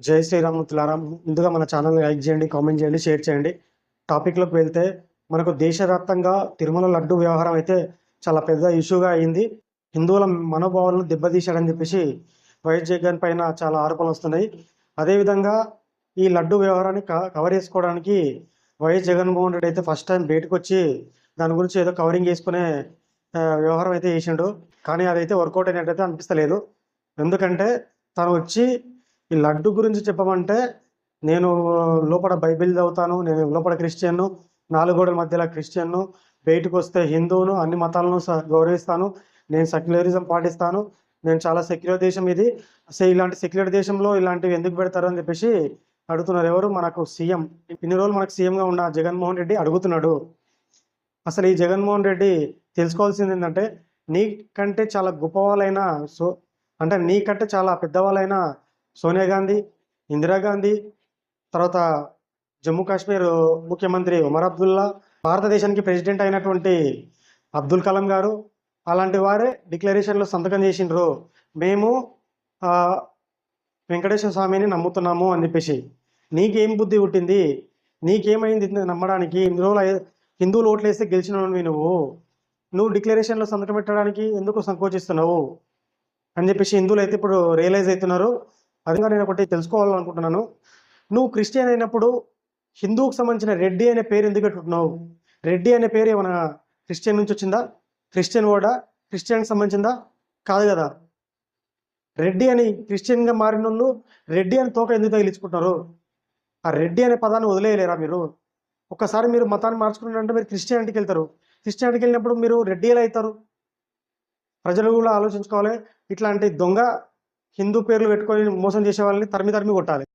జై శ్రీరామ్ తులారాం. ముందుగా మన ఛానల్ లైక్ చేయండి కామెంట్ చేయండి షేర్ చేయండి. టాపిక్లోకి వెళ్తే మనకు దేశవ్యాప్తంగా తిరుమల లడ్డు వ్యవహారం అయితే చాలా పెద్ద ఇష్యూగా అయింది. హిందువుల మనోభావాలను దెబ్బతీశాడని చెప్పేసి వైఎస్ జగన్ పైన చాలా ఆరోపణలు వస్తున్నాయి. అదేవిధంగా ఈ లడ్డు వ్యవహారాన్ని క- కవర్ చేసుకోవడానికి వైఎస్ జగన్మోహన్ రెడ్డి అయితే ఫస్ట్ టైం బయటకు వచ్చి దాని గురించి ఏదో కవరింగ్ చేసుకునే వ్యవహారం అయితే చేసిండు. కానీ అదైతే వర్కౌట్ అయినట్టయితే అనిపిస్తలేదు. ఎందుకంటే తను వచ్చి ఈ లడ్డు గురించి చెప్పమంటే నేను లోపల బైబిల్ చదువుతాను నేను లోపల క్రిస్టియన్ను నాలుగోడల మధ్యలో క్రిస్టియన్ను బయటకు వస్తే హిందువును అన్ని మతాలను స- గౌరవిస్తాను నేను సెక్యులరిజం పాటిస్తాను నేను చాలా సెక్యులర్ దేశం ఇది. అసలు ఇలాంటి సెక్యులర్ దేశంలో ఇలాంటివి ఎందుకు పెడతారు అని చెప్పేసి అడుగుతున్నారు ఎవరు? మనకు సీఎం. ఇన్ని రోజులు మనకు సీఎంగా ఉన్న జగన్మోహన్ రెడ్డి అడుగుతున్నాడు. అసలు ఈ జగన్మోహన్ రెడ్డి తెలుసుకోవాల్సింది ఏంటంటే నీకంటే చాలా గొప్పవాళ్ళైన సో అంటే నీకంటే చాలా పెద్దవాళ్ళైన సోనియా గాంధీ ఇందిరాగాంధీ తర్వాత జమ్మూ కాశ్మీర్ ముఖ్యమంత్రి ఉమర్ అబ్దుల్లా భారతదేశానికి ప్రెసిడెంట్ అయినటువంటి అబ్దుల్ కలాం గారు అలాంటి వారే డిక్లరేషన్లో సంతకం చేసిండ్రు. మేము వెంకటేశ్వర స్వామిని నమ్ముతున్నాము అని చెప్పేసి. నీకేం బుద్ధి పుట్టింది? నీకేమైంది నమ్మడానికి? ఇన్ని రోజులు హిందువులు ఓట్లేస్తే గెలిచినవి నువ్వు. నువ్వు డిక్లరేషన్లో సంతకం పెట్టడానికి ఎందుకు సంకోచిస్తున్నావు? అని చెప్పేసి హిందువులు అయితే ఇప్పుడు రియలైజ్ అవుతున్నారు. అదిగా నేను ఒకటి తెలుసుకోవాలనుకుంటున్నాను. నువ్వు క్రిస్టియన్ అయినప్పుడు హిందువుకు సంబంధించిన రెడ్డి అనే పేరు ఎందుకు పెట్టుకుంటున్నావు? రెడ్డి అనే పేరు ఏమైనా క్రిస్టియన్ నుంచి వచ్చిందా? క్రిస్టియన్ వర్డా క్రిస్టియన్కి సంబంధించిందా? కాదు కదా. రెడ్డి అని క్రిస్టియన్గా మారిన వాళ్ళు రెడ్డి అని తోక ఎందుకు తగిలించుకుంటున్నారు? ఆ రెడ్డి అనే పదాన్ని వదిలేయలేరా మీరు? ఒక్కసారి మీరు మతాన్ని మార్చుకున్నారంటే మీరు క్రిస్టియానిటీకి వెళ్తారు. క్రిస్టియానిటీకి వెళ్ళినప్పుడు మీరు రెడ్డి ఎలా అవుతారు. ప్రజలు కూడా ఆలోచించుకోవాలి. ఇట్లాంటి దొంగ హిందూ పేర్లు పెట్టుకొని మోసం చేసే వాళ్ళని తరిమి తరిమి కొట్టాలి.